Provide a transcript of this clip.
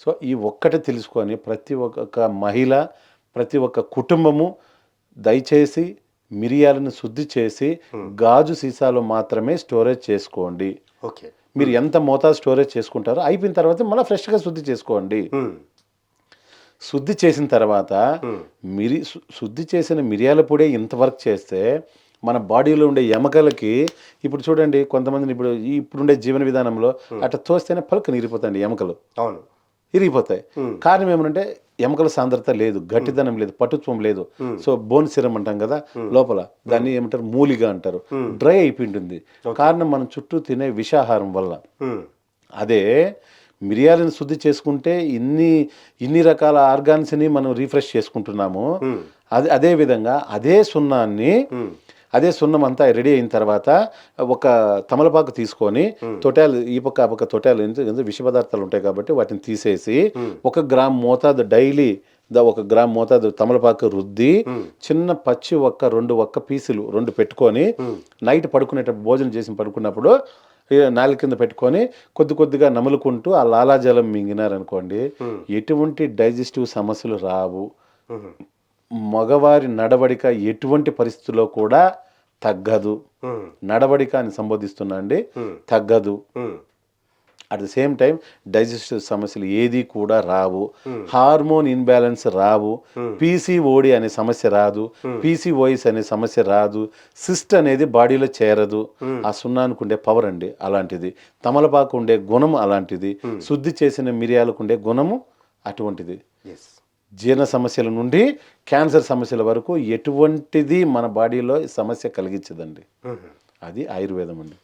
So ఈ ఒక్కటి తెలుసుకొని ప్రతి ఒక్క మహిళ ప్రతి ఒక్క కుటుంబము దయచేసి మిరియాలను శుద్ధి చేసి గాజు సీసాలో మాత్రమే స్టోరేజ్ చేసుకోండి. ఓకే. మీరు ఎంత మోతాదు స్టోరేజ్ చేసుకుంటారో అయిపోయిన తర్వాత మళ్ళీ ఫ్రెష్గా శుద్ధి చేసుకోండి. ఉమ్, శుద్ధి చేసిన తర్వాత మిరి శుద్ధి చేసిన మిరియాల పొడి ఇంత వర్క్ చేస్తే మన బాడీలో ఉండే ఎముకలకి ఇప్పుడు చూడండి కొంతమందిని ఇప్పుడు ఇప్పుడుండే జీవన విధానంలో అట్లా తోస్తేనే పలుకు ఇరిగిపోతాయండి ఎముకలు. అవును. ఇరిగిపోతాయి. కారణం ఏమనంటే ఎముకల సాంద్రత లేదు గట్టిదనం లేదు పటుత్వం లేదు. సో బోన్ సిరం అంటాం కదా లోపల. దాన్ని ఏమంటారు? మూలిగా అంటారు. డ్రై అయిపోయింటుంది. కారణం మనం చుట్టూ తినే విషాహారం వల్ల. అదే మిరియాలను శుద్ధి చేసుకుంటే ఇన్ని ఇన్ని రకాల ఆర్గాన్స్ని మనం రీఫ్రెష్ చేసుకుంటున్నాము. అదే అదే విధంగా అదే సున్నాన్ని అదే సున్నం అంతా రెడీ అయిన తర్వాత ఒక తమలపాకు తీసుకొని తొటాలు ఈ పక్క ఆ పక్క తొటాలు ఎందుకు ఎందుకు విష పదార్థాలు ఉంటాయి కాబట్టి వాటిని తీసేసి ఒక గ్రామ్ మోతాదు డైలీ ద- ఒక గ్రామ్ మోతాదు తమలపాకు రుద్ది చిన్న పచ్చి ఒక్క రెండు ఒక్క పీసులు రెండు పెట్టుకొని నైట్ పడుకునేటప్పుడు భోజనం చేసి పడుకున్నప్పుడు నాలుగు కింద పెట్టుకొని కొద్ది కొద్దిగా నములుకుంటూ ఆ లాలాజలం మింగినారనుకోండి ఎటువంటి డైజెస్టివ్ సమస్యలు రావు. మగవారి నడవడిక ఎటువంటి పరిస్థితుల్లో కూడా తగ్గదు. నడవడిక అని సంబోధిస్తున్నా అండి తగ్గదు. At the same time digestive సమస్యలు ఏది కూడా రావు. హార్మోన్ ఇన్బ్యాలెన్స్ రావు. పీసీఓడి అనే సమస్య రాదు. పీసీఓఎస్ అనే సమస్య రాదు. సిస్ట్ అనేది బాడీలో చేరదు. ఆ సున్నానికి ఉండే పవర్ అండి అలాంటిది. తమలపాకు ఉండే గుణం అలాంటిది. శుద్ధి చేసిన మిరియాలకు ఉండే గుణము అటువంటిది. జీర్ణ సమస్యల నుండి క్యాన్సర్ సమస్యల వరకు ఎటువంటిది మన బాడీలో సమస్య కలిగించదండి. అది ఆయుర్వేదం అండి.